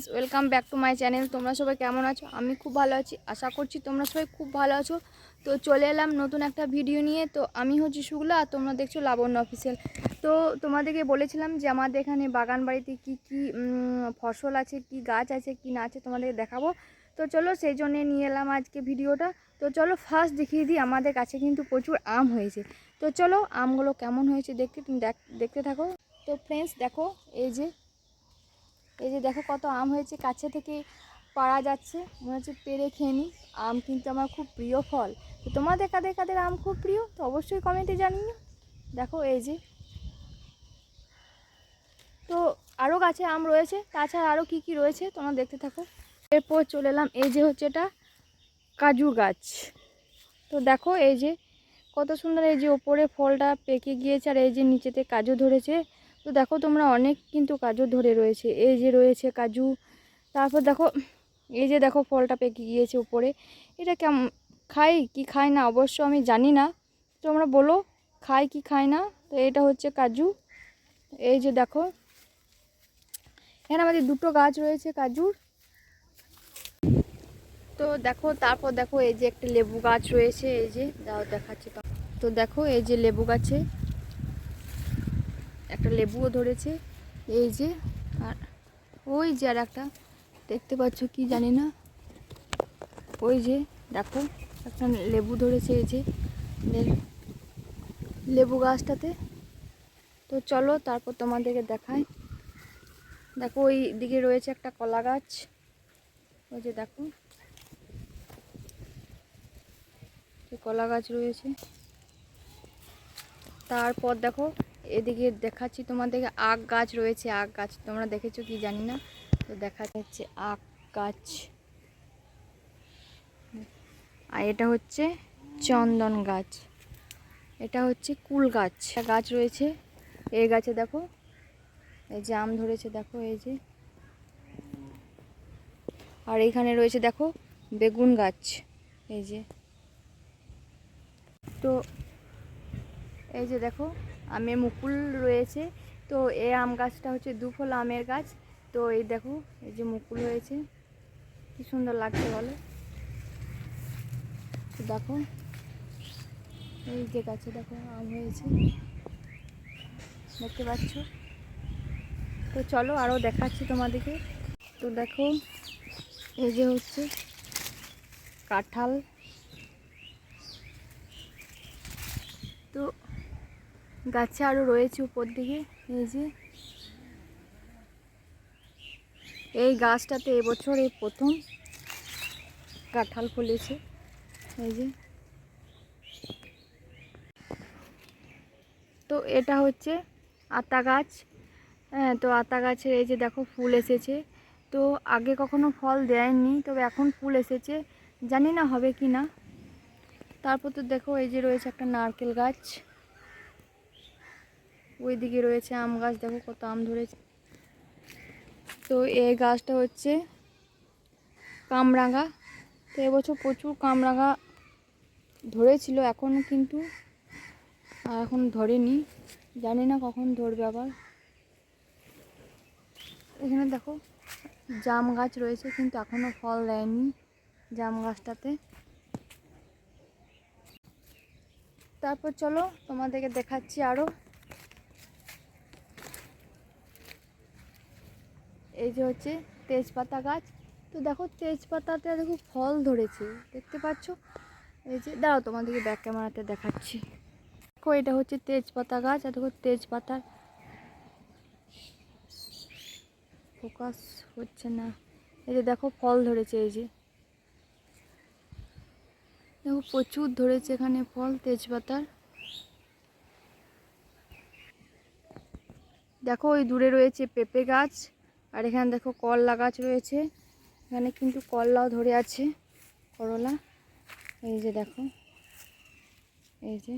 Friends welcome back to my channel তোমরা সবাই কেমন আছো? আমি খুব ভালো আছি। আশা করছি তোমরা সবাই খুব ভালো আছো। তো চলে এলাম নতুন একটা ভিডিও নিয়ে। তো আমি হচ্ছি শুক্লা আর তোমরা দেখছ লাবণ্য অফিসিয়াল তো তোমাদেরকে বলেছিলাম যে আমাদের এখানে বাগান বাড়িতে কী কী ফসল আছে, কি গাছ আছে, কি না আছে তোমাদেরকে দেখাবো। তো চলো সেই জন্যে নিয়ে এলাম আজকে ভিডিওটা তো চলো ফার্স্ট দেখিয়ে দিই, আমাদের কাছে কিন্তু প্রচুর আম হয়েছে। তো চলো আমগুলো কেমন হয়েছে দেখতে, তুমি দেখ- দেখতে থাকো। তো ফ্রেন্ডস দেখো, এই যে এই যে দেখো কত আম হয়েছে, কাছে থেকে পাড়া যাচ্ছে। মনে হচ্ছে পেরে খেয়ে নিই আম কিন্তু আমার খুব প্রিয় ফল। তো তোমাদের কাদের কাদের আম খুব প্রিয়? তো অবশ্যই কমেন্টে জানিও দেখো এই যে। তো আরও গাছে আম রয়েছে। তাছাড়া আরও কী কী রয়েছে তোমরা দেখতে থাকো। এরপর চলে এলাম এই যে হচ্ছে এটা কাজু গাছ। তো দেখো এই যে কত সুন্দর এই যে ওপরে ফলটা পেকে গিয়েছে আর এই যে নিচেতে কাজু ধরেছে। তো দেখো তোমরা অনেক কিন্তু কাজু ধরে রয়েছে। এই যে রয়েছে কাজু, তারপর দেখো, এই যে দেখো ফলটা পেকে গিয়েছে উপরে। এটা কেমন খাই কি খাই না অবশ্য আমি জানি না। তোমরা বলো, খাই কি খাই না? তো এটা হচ্ছে কাজু। এই যে দেখো, এখানে আমাদের দুটো গাছ রয়েছে কাজুর। তো দেখো, তারপর দেখো এই যে একটা লেবু গাছ রয়েছে, এই যে, দাও দেখাচ্ছি তো তো দেখো, এই যে লেবু গাছে একটা লেবুও ধরেছে, এই যে, আর ওই যে আর একটা, দেখতে পাচ্ছ কি জানি না, ওই যে, দেখো, একটা লেবু ধরেছে এই যে লেবু গাছটাতে। তো চলো তারপর তোমাদেরকে দেখাই। দেখো, ওই দিকে রয়েছে একটা কলা গাছ। ওই যে দেখো কলা গাছ রয়েছে। তারপর দেখো এদিকে দেখাচ্ছি তোমাদেরকে আখ গাছ রয়েছে, আখ গাছ। তোমরা দেখেছ কি জানি না? তো দেখা যাচ্ছে আখ গাছ। আর এটা হচ্ছে চন্দন গাছ। এটা হচ্ছে কুল গাছ। গাছ রয়েছে। এই গাছে দেখো, এই যে আম ধরেছে, দেখো এই যে। আর এইখানে রয়েছে দেখো বেগুন গাছ, এই যে। তো এই যে দেখো আমের মুকুল রয়েছে। তো এই আম গাছটা হচ্ছে দুফল আমের গাছ। তো এই দেখো, এই যে মুকুল হয়েছে। কি সুন্দর লাগছে বলো? দেখো, এই যে গাছে দেখো আম হয়েছে। দেখতে পাচ্ছ? তো চলো আরও দেখাচ্ছি তোমাদেরকে। তো দেখো, এই যে হচ্ছে কাঁঠাল। তো গাছে আরও রয়েছে উপর দিকে, এই যে। এই গাছটাতে এবছর এই প্রথম কাঁঠাল ফুলেছে, এই যে। তো এটা হচ্ছে আতা গাছ হ্যাঁ তো আতা গাছের এই যে দেখো ফুল এসেছে। তো আগে কখনো ফল দেয়নি, তবে এখন ফুল এসেছে, জানি না হবে কি না তারপর তো দেখো এই যে রয়েছে একটা নারকেল গাছ। ওইদিকে রয়েছে আম গাছ, দেখো কত আম ধরেছে। তো এই গাছটা হচ্ছে কামরাঙা। তো এবছর প্রচুর কামরাঙা ধরেছিল, এখন কিন্তু এখন ধরেনি। জানি না কখন ধরবে আবার। এখানে দেখো জাম গাছ রয়েছে, কিন্তু এখনও ফল দেয়নি জাম গাছটাতে। তারপর চলো তোমাদেরকে দেখাচ্ছি আরও এই যে হচ্ছে তেজপাতা গাছ। তো দেখো তেজপাতাতে দেখো ফল ধরেছে। দেখতে পাচ্ছ? এই যে, দাঁড়াও তোমাদেরকে ব্যাক ক্যামেরাতে দেখাচ্ছি। দেখো, এটা হচ্ছে তেজপাতা গাছ আর দেখো তেজপাতার ফোকাস হচ্ছে না। এই যে দেখো ফল ধরেছে, এই যে। দেখো প্রচুর ধরেছে এখানে ফল, তেজপাতার। দেখো, ওই দূরে রয়েছে পেঁপে গাছ। আর এখানে দেখো করলা গাছ রয়েছে। এখানে কিন্তু করলাও ধরে আছে করলা। এই যে দেখো, এই যে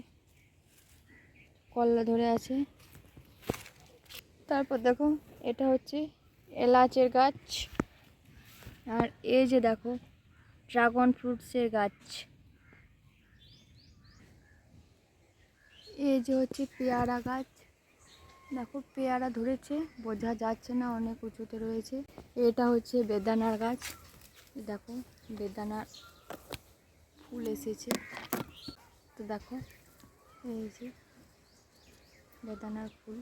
করলা ধরে আছে। তারপর দেখো, এটা হচ্ছে এলাচের গাছ। আর এই যে দেখো, ড্রাগন ফ্রুটসের গাছ। এই যে হচ্ছে পেয়ারা গাছ। দেখো পেয়ারা ধরেছে, বোঝা যাচ্ছে না অনেক উঁচুতে রয়েছে। এটা হচ্ছে বেদানার গাছ। দেখো বেদানার ফুল এসেছে। তো দেখো, এই যে বেদানার ফুল।